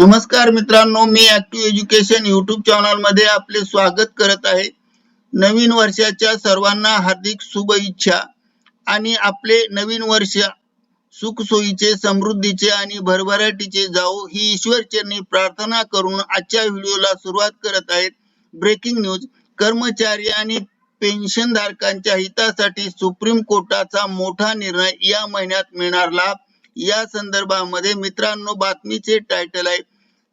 नमस्कार मित्रांनो मी ऍक्टिव्ह एज्युकेशन युट्यूब चॅनलमध्ये आपले स्वागत करत आहे. नवीन वर्षाच्या सर्वांना हार्दिक शुभेच्छा आणि आपले नवीन वर्ष सुखसोयीचे समृद्धीचे आणि भरभराटीचे जाओ ही ईश्वरचरणी प्रार्थना करून आजच्या व्हिडिओला सुरुवात करत आहेत ब्रेकिंग न्यूज कर्मचारी आणि पेन्शन धारकांच्या हितासाठी सुप्रीम कोर्टाचा मोठा निर्णय या महिन्यात मिळणार लाभ या संदर्भामध्ये मित्रांनो बातमीचे टायटल आहे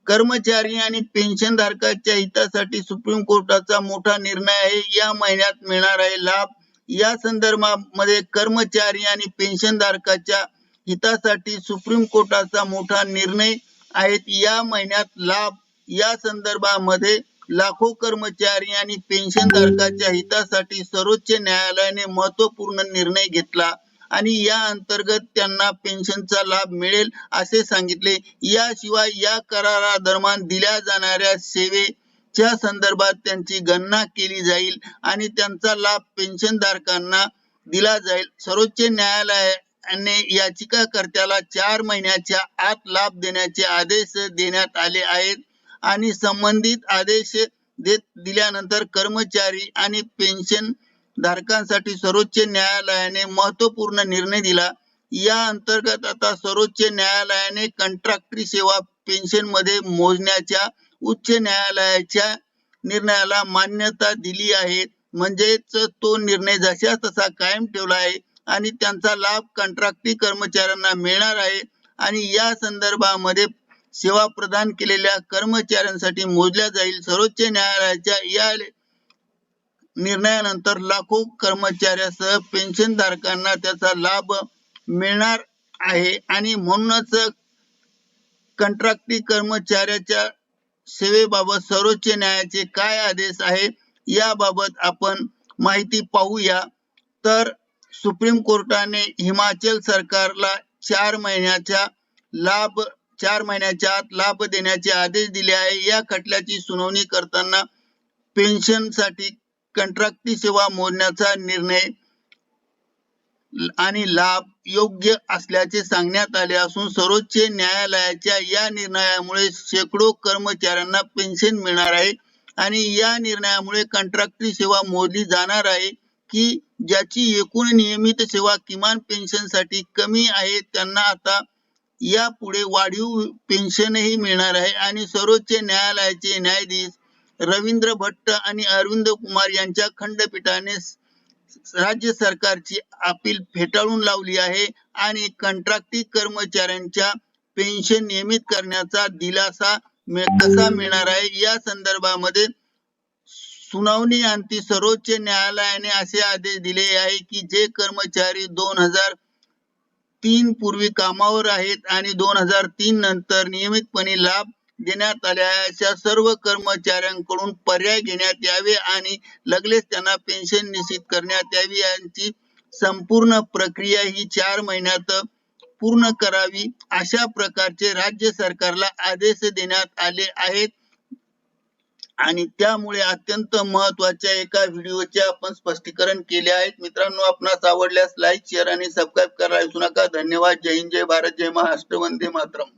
कर्मचारी आणि पेन्शन धारकाच्या हितासाठी सुप्रीम कोर्टाचा मोठा निर्णय आहे या महिन्यात मिळणार आहे लाभ. या संदर्भामध्ये कर्मचारी आणि पेन्शन धारकाच्या हितासाठी सुप्रीम कोर्टाचा मोठा निर्णय आहेत या महिन्यात लाभ. या संदर्भामध्ये लाखो कर्मचारी आणि पेन्शन धारकाच्या हितासाठी सर्वोच्च न्यायालयाने महत्त्वपूर्ण निर्णय घेतला. आणि या अंतर्गत त्यांना पेन्शनचा लाभ मिळेल असे सांगितले. याशिवाय या करारा दरम्यान दिल्या जाणाऱ्या सेवेच्या संदर्भात त्यांची गणना केली जाईल आणि त्यांचा लाभ पेन्शनधारकांना दिला जाईल. सर्वोच्च न्यायालयाने याचिकाकर्त्याला चार महिन्याच्या आत लाभ देण्याचे आदेश देण्यात आले आहेत आणि संबंधित आदेश देत दिल्यानंतर कर्मचारी आणि पेन्शन धारकांसाठी सर्वोच्च न्यायालयाने महत्त्वपूर्ण निर्णय दिला. या अंतर्गत आता सर्वोच्च न्यायालयाने कंत्राटी सेवा पेन्शनमध्ये मोजण्याच्या उच्च न्यायालयाच्या निर्णयाला मान्यता दिली आहे. म्हणजेच तो निर्णय जशा तसा कायम ठेवला आहे आणि त्यांचा लाभ कंत्राटी कर्मचाऱ्यांना मिळणार आहे. आणि या संदर्भामध्ये सेवा प्रदान केलेल्या कर्मचाऱ्यांसाठी मोजल्या जाईल. सर्वोच्च न्यायालयाच्या या निर्णयानंतर लाखो कर्मचाऱ्यासह पेन्शन धारकांना त्याचा लाभ मिळणार आहे. आणि म्हणूनच कंत्राटी कर्मचाऱ्याच्या सेवेबाबत सर्वोच्च न्यायालयाचे काय आदेश आहे याबाबत आपण माहिती पाहूया. तर सुप्रीम कोर्टाने हिमाचल सरकारला चार महिन्याच्या लाभ चार महिन्याच्या आत लाभ देण्याचे आदेश दिले आहे. या खटल्याची सुनावणी करताना पेन्शनसाठी कंत्राटी सेवा मोजण्याचा निर्णय आणि लाभ योग्य असल्याचे सांगण्यात आले असून सर्वोच्च न्यायालयाच्या या निर्णयामुळे शेकडो कर्मचाऱ्यांना पेन्शन मिळणार आहे आणि या निर्णयामुळे कंत्राटी सेवा मोजली जाणार आहे की ज्याची एकूण नियमित सेवा किमान पेन्शनसाठी कमी आहे त्यांना आता यापुढे वाढीव पेन्शनही मिळणार आहे आणि सर्वोच्च न्यायालयाचे न्यायाधीश रवींद्र भट्ट आणि अरविंद कुमार यांच्या खंडपीठाने राज्य सरकारची अपील फेटाळून लावली आहे आणि कंत्राटी कर्मचाऱ्यांच्या पेन्शन नियमित करण्याचा दिलासा कसा मिळणार आहे? या संदर्भामध्ये सुनावणी अंती सर्वोच्च न्यायालयाने असे आदेश दिले आहे की जे कर्मचारी दोन हजार तीन पूर्वी कामावर आहेत आणि दोन हजार तीन नंतर नियमितपणे लाभ देण्यात आल्याच्या सर्व कर्मचाऱ्यांकडून पर्याय घेण्यात यावे आणि लगेच त्यांना पेन्शन निश्चित करण्यात यावी. यांची संपूर्ण प्रक्रिया ही चार महिन्यात पूर्ण करावी. अशा प्रकारचे राज्य सरकारला आदेश देण्यात आले आहेत. आणि त्यामुळे अत्यंत महत्त्वाच्या एका व्हिडिओचे आपण स्पष्टीकरण केले आहेत मित्रांनो आपणास आवडल्यास लाईक शेअर आणि सबस्क्राईब करायला विसरू नका. धन्यवाद. जय हिंद जय भारत जय महाराष्ट्र. वंदे मातरम.